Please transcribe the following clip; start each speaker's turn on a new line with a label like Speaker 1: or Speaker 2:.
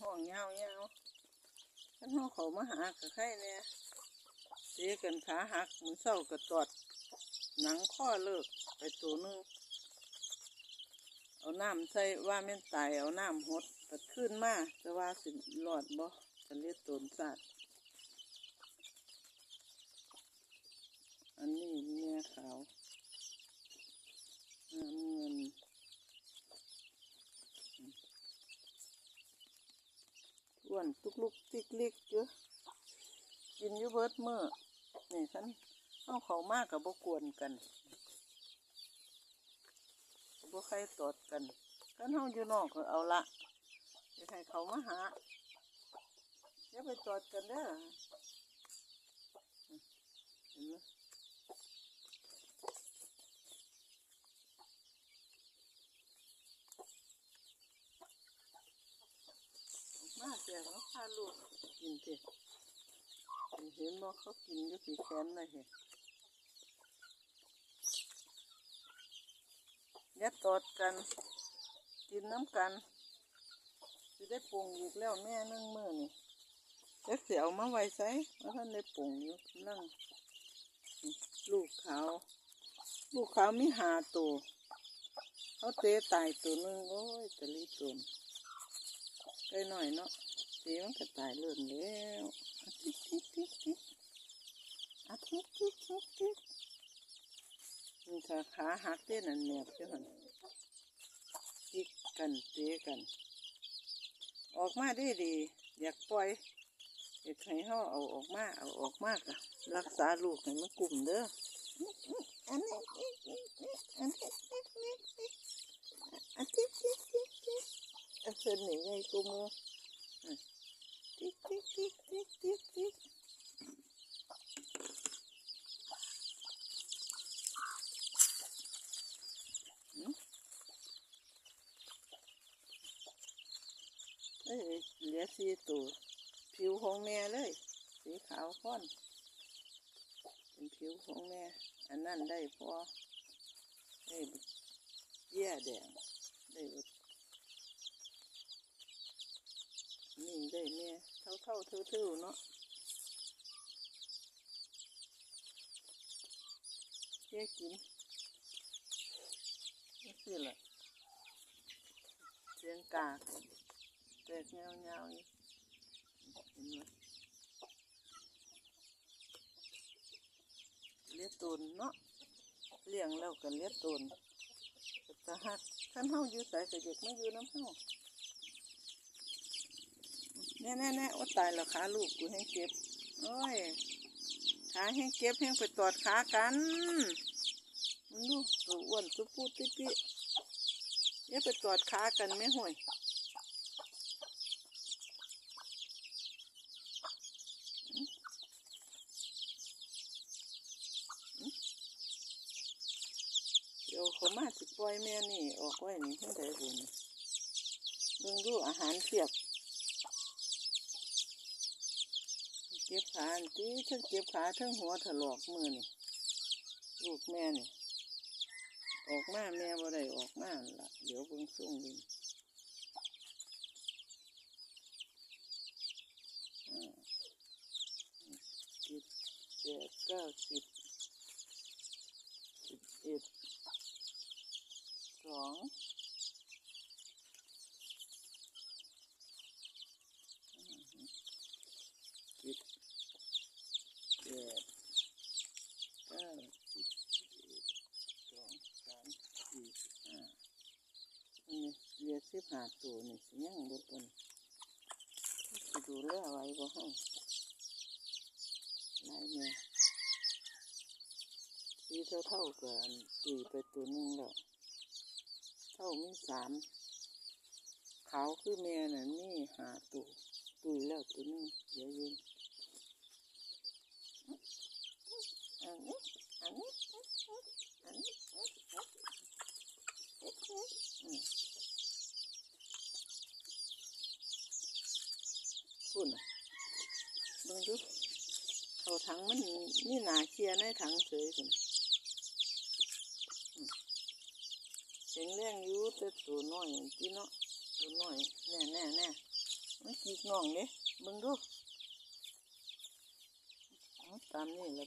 Speaker 1: ห้องยาวยาวขันห้องเขามาหากับใครเนี่ยเสียกันขาหักมือเศร้ากระตอด หนังข้อเลิกไปตัวหนึงเอาน้ำใส่ว่าแม่นตายเอาน้ำหดปัดขึ้นมาจะว่าสิหลอดบ่กันเรียกตนสัตว์อันนี้แม่ขาวน้ำเงิน อ้วนตุกลุกติกลิกเยอะกินยูเบิดมือนี่ฉันเอาเขามากกับบกวนกันบ่ใครตอดกันกันเฮาอยู่นอกก็เอาละจะให้เขามาหาอย่าไปตอดกันเด้อเห็นไหมมา เสียแล้วพาลูกกินสิเห็นบ่เขากินอยู่สีแขนเลยเห็นอย่าตอดกัน กินน้ำกันสิได้ปรุงอีกแล้วแม่นึ่งมือนี่จักเสียวมาไว้ใส่ว่าท่านได้ปรุงอยู่กำลังลูกขาว ลูกขาวมีหาตัวเขาเตะตายตัวนึงโอ้ยตะลีตุนได้หน่อยเนาะ เตะมันก็ตายเลื่อนแล้วอะทิกทิกทิกทิกอะทิกทิกทิกทิกมันขาขาหักเต้นนั่นแมบเจ้าหันจิกกันเตะกัน ออกมาไดีดี อยากปล่อยอยากให้เขาเอาออกมาเอาออกมากะรักษาลูกให้มันกลุ่มเด้ออันนี้อันนี้อันนี้ติ๊กติ๊กติ๊กติ๊กอันเส้นนี่ไงกูมือติ๊กติ๊กติ๊กติ๊กติ๊กติ๊กเอ้ยเหลือสีตัวผิวของแม่เลย สีขาวค่อนเป็นผิวของแม่ อันนั้นได้พอได้เยี่ยแดงได้นี่ได้แม่เท่าเท่าๆทื่อๆเนาะเยี่ยกินนี่คือแหละเสียงกา แตกเงาเงาๆอยู่เห็นไหมเลี้ยตูนเนาะเลี้ยงแล้วกันเลี้ยตูนจะหักท่านเฮาอยู่ใส่ก็อยากมาอยู่น้ำเฮาแน่แน่แน่โอ้ตายแล้วขาลูกกูแห้งเจ็บโอ้ยขาแห้งเจ็บแห้งไปตอดขากันมึงดูตัวอ้วนตัวพูดติปิอย่าไปตอดขากันไม่ห่วย เดี๋ยวเขามาสิปล่อยแม่นี่ออกไว้นี่ให้ได้บุญเบิ่งดูอาหารเพียบเจ็บขาอันตีทั้งเจ็บขาทั้งหัวถลอกมือนี่ลูกแม่นี่ออกมาแม่บ่ได้ออกมาละเดี๋ยวเบิ่งส่งดิห้าสิบแปดเก้าสิบสิบเอ็ด องสิบแปดเก้าสิบสิบเอ็ดสองสามสี่สิบห้าอันนี้เหลือสิบห้าตัวนี่สิยังเบิดกันสิดูแลไว้บ่ห้องหลายแม่สีเท่าเท่ากันตุยไปตัวหนึงแล้ว ท่ามีสามเขาคือแม่น่ะนี่หาตัวตุยแล้วตัวนึงเดี๋ยวยืนอันนี้อันนี้อันนี้อืมพูดน่ะบิ่งดูเขาถังมันนี่หนาเคียในถังเฉยคุณ แข็งแรงอยู่แต่ตัวน้อยจีเนาะตัวน้อยแน่แน่แน่มันน้องเด้เบิ่งดูตามนี่แหละ